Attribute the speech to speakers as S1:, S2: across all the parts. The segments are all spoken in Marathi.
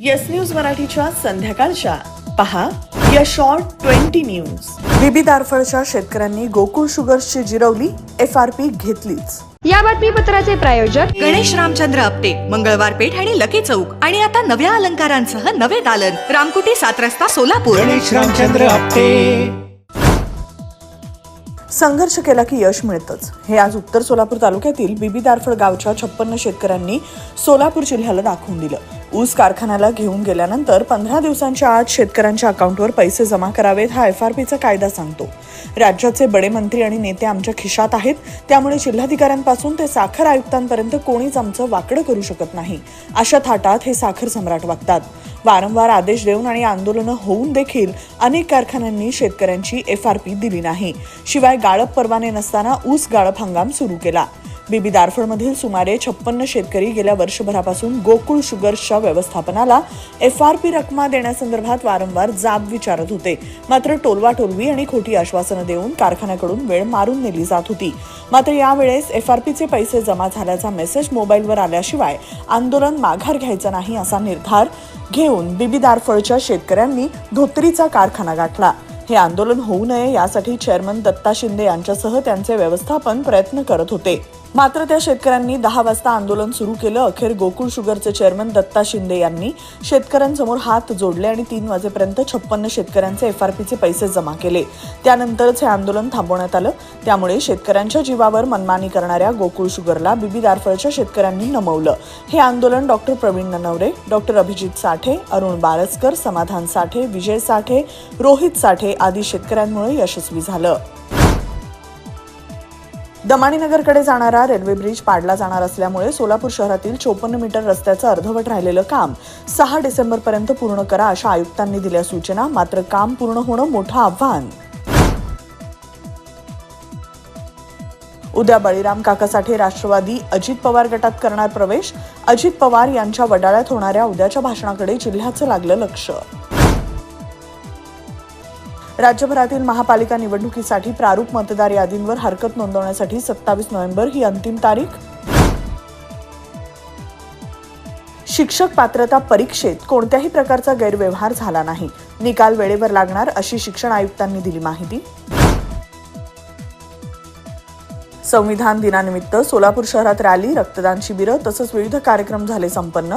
S1: येस न्यूज मराठीच्या संध्याकाळच्या. पहा या शॉर्ट ट्वेंटी न्यूज बीबी दारफळच्या शेतकऱ्यांनी गोकुळ शुगर्सची जिरवली एफ आर पी घेतलीच.
S2: या बातमीपत्राचे प्रायोजक
S3: गणेश रामचंद्र आपटे मंगळवार पेठ आणि लकी चौक. आणि आता नव्या अलंकारांसह नवे दालन. रामकुटी सात रस्ता सोलापूर.
S4: गणेश रामचंद्र आपटे.
S1: संघर्ष केला की यश मिळतच. हे आज उत्तर सोलापूर तालुक्यातील बीबी दारफळ गावच्या छप्पन्न शेतकऱ्यांनी सोलापूर जिल्ह्याला दाखवून दिलं. ऊस कारखान्याला घेऊन गेल्यानंतर पंधरा दिवसांच्या आत शेतकऱ्यांच्या अकाउंटवर पैसे जमा करावेत हा एफ आर पीचा कायदा सांगतो. राज्याचे बडे मंत्री आणि नेते आमच्या खिशात आहेत त्यामुळे जिल्हाधिकाऱ्यांपासून ते साखर आयुक्तांपर्यंत कोणीच आमचं वाकडं करू शकत नाही. अशा थाटात हे साखर सम्राट वागतात. वारंवार आदेश देऊन आणि आंदोलनं होऊन देखील अनेक कारखान्यांनी शेतकऱ्यांची एफ आर पी दिली नाही. शिवाय गाळप परवाने नसताना ऊस गाळप हंगाम सुरू केला. बीबी दारफळमधील सुमारे छप्पन्न शेतकरी गेल्या वर्षभरापासून गोकुळ शुगर्सच्या व्यवस्थापनाला एफ आर पी रकमा देण्यासंदर्भात वारंवार जाब विचारत होते. मात्र टोलवा टोलवी आणि खोटी आश्वासनं देऊन कारखान्याकडून वेळ मारून नेली जात होती. मात्र यावेळेस एफ आर पीचे पैसे जमा झाल्याचा मेसेज मोबाईलवर आल्याशिवाय आंदोलन माघार घ्यायचं नाही असा निर्धार घेऊन बीबी दारफळच्या शेतकऱ्यांनी धोत्रीचा कारखाना गाठला. हे आंदोलन होऊ नये यासाठी चेअरमन दत्ता शिंदे यांच्यासह त्यांचे व्यवस्थापन प्रयत्न करत होते. मात्र त्या शेतकऱ्यांनी दहा वाजता आंदोलन सुरू केलं. अखेर गोकुळ शुगरचे चेअरमन दत्ता शिंदे यांनी शेतकऱ्यांसमोर हात जोडले आणि तीन वाजेपर्यंत छप्पन्न शेतकऱ्यांचे एफ आर पीचे पैसे जमा केले. त्यानंतरच हे आंदोलन थांबवण्यात आलं. त्यामुळे शेतकऱ्यांच्या जीवावर मनमानी करणाऱ्या गोकुळ शुगरला बीबी दारफळच्या शेतकऱ्यांनी नमवलं. हे आंदोलन डॉक्टर प्रवीण ननवरे डॉक्टर अभिजित साठे अरुण बारसकर समाधान साठे विजय साठे रोहित साठे आदी शेतकऱ्यांमुळे यशस्वी झालं. दमाणीनगरकडे जाणारा रेल्वे ब्रिज पाडला जाणार असल्यामुळे सोलापूर शहरातील चोपन्न मीटर रस्त्याचं अर्धवट राहिलेलं काम सहा डिसेंबरपर्यंत पूर्ण करा अशा आयुक्तांनी दिल्या सूचना. मात्र काम पूर्ण होणं मोठं आव्हान. उद्या बळीराम काकासाठी राष्ट्रवादी अजित पवार गटात करणार प्रवेश. अजित पवार यांच्या वडाळ्यात होणाऱ्या उद्याच्या भाषणाकडे जिल्ह्याचं लागलं लक्ष. राज्यभरातील महापालिका निवडणुकीसाठी प्रारूप मतदार यादींवर हरकत नोंदवण्यासाठी सत्तावीस नोव्हेंबर ही अंतिम तारीख. शिक्षक पात्रता परीक्षेत कोणत्याही प्रकारचा गैरव्यवहार झाला नाही. निकाल वेळेवर लागणार अशी शिक्षण आयुक्तांनी दिली माहिती. संविधान दिनानिमित्त सोलापूर शहरात रॅली रक्तदान शिबिरं तसंच विविध कार्यक्रम झाले संपन्न.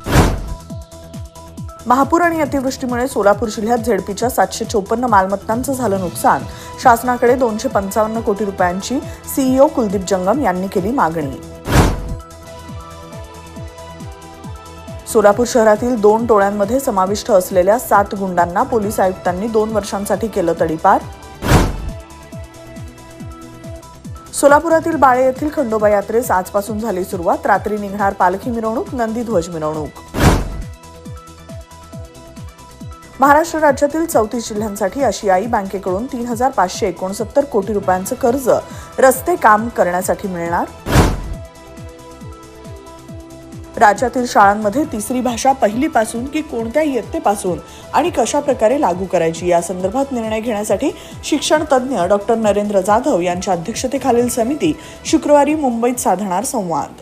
S1: महापूर आणि अतिवृष्टीमुळे सोलापूर जिल्ह्यात झेडपीच्या सातशे चोपन्न मालमत्तांचं झालं नुकसान. शासनाकडे दोनशे पंचावन्न कोटी रुपयांची सीईओ कुलदीप जंगम यांनी केली मागणी. सोलापूर शहरातील दोन टोळ्यांमध्ये समाविष्ट असलेल्या सात गुंडांना पोलीस आयुक्तांनी दोन वर्षांसाठी केलं तडीपार. सोलापुरातील बाळे येथील खंडोबा यात्रेस आजपासून झाली सुरुवात. रात्री निघणार पालखी मिरवणूक नंदीध्वज मिरवणूक. महाराष्ट्र राज्यातील चौतीस जिल्ह्यांसाठी आशियाई बँकेकडून तीन हजार पाचशे एकोणसत्तर कोटी रुपयांचं कर्ज रस्ते काम करण्यासाठी मिळणार? राज्यातील शाळांमध्ये तिसरी भाषा पहिलीपासून की कोणत्या इयत्तेपासून? आणि कशा प्रकारे लागू करायची? या संदर्भात निर्णय घेण्यासाठी शिक्षण तज्ज्ञ डॉक्टर नरेंद्र जाधव यांच्या अध्यक्षतेखालील समिती शुक्रवारी मुंबईत साधणार संवाद.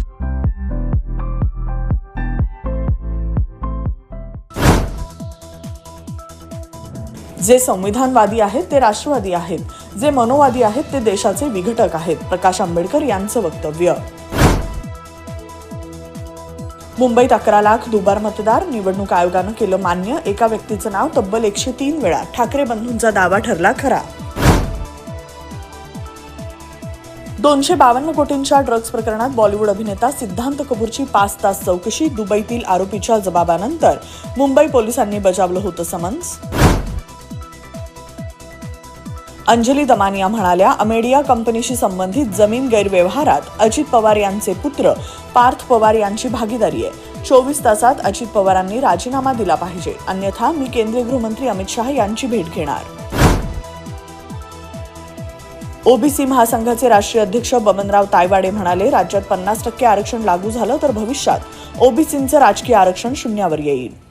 S1: जे संविधानवादी आहेत ते राष्ट्रवादी आहेत. जे मनोवादी आहेत ते देशाचे विघटक आहेत प्रकाश आंबेडकर यांचं वक्तव्य. मुंबईत अकरा लाख दुबार मतदार निवडणूक आयोगानं केलं मान्य. एका व्यक्तीचं नाव तब्बल एकशे तीन वेळा. ठाकरे बंधूंचा दावा ठरला खरा. दोनशे बावन्न कोटींच्या ड्रग्ज प्रकरणात बॉलिवूड अभिनेता सिद्धांत कपूरची पाच तास चौकशी दुबईतील आरोपीच्या जबाबानंतर. मुंबई पोलिसांनी बजावलं होतं समन्स. अंजली दमानिया म्हणाल्या अमेडिया कंपनीशी संबंधित जमीन गैरव्यवहारात अजित पवार यांचे पुत्र पार्थ पवार यांची भागीदारी आहे. चोवीस तासात अजित पवारांनी राजीनामा दिला पाहिजे. अन्यथा मी केंद्रीय गृहमंत्री अमित शहा यांची भेट घेणार. ओबीसी महासंघाचे राष्ट्रीय अध्यक्ष बबनराव तायवाडे म्हणाले राज्यात पन्नास टक्के आरक्षण लागू झालं तर भविष्यात ओबीसींचं राजकीय आरक्षण शून्यावर येईल.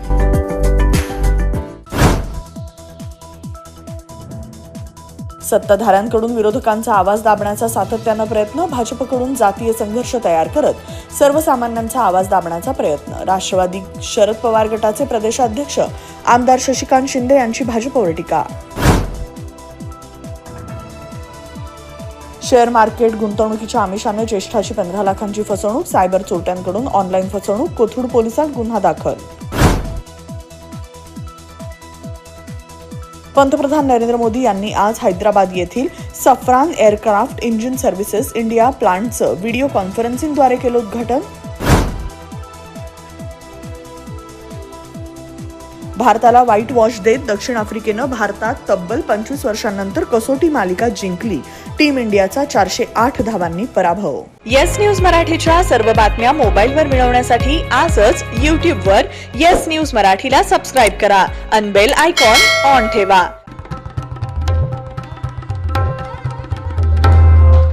S1: सत्ताधाऱ्यांकडून विरोधकांचा आवाज दाबण्याचा सातत्यानं प्रयत्न भाजपकडून जातीय संघर्ष तयार करत सर्वसामान्यांचा आवाज दाबण्याचा प्रयत्न. राष्ट्रवादी शरद पवार गटाचे प्रदेशाध्यक्ष आमदार शशिकांत शिंदे यांची भाजपवर टीका. शेअर मार्केट गुंतवणुकीच्या आमिषाने ज्येष्ठाची पंधरा लाखांची फसवणूक सायबर चोरट्यांकडून ऑनलाईन फसवणूक कोथरूड पोलिसात गुन्हा दाखल पंतप्रधान नरेंद्र मोदी यांनी आज हैदराबाद येथील Safran aircraft engine services India प्लांटचं video कॉन्फरन्सिंगद्वारे केलं उद्घाटन. भारताला व्हाईट वॉश देत दक्षिण आफ्रिकेनं भारतात तब्बल पंचवीस वर्षांनंतर कसोटी मालिका जिंकली. टीम इंडियाचा चारशे आठ धावांनी पराभव.
S5: येस न्यूज मराठीच्या सर्व बातम्या मोबाईलवर मिळवण्यासाठी आजच यूट्यूबवर येस न्यूज मराठीला सबस्क्राईब करा. अनबेल आयकॉन ऑन ठेवा.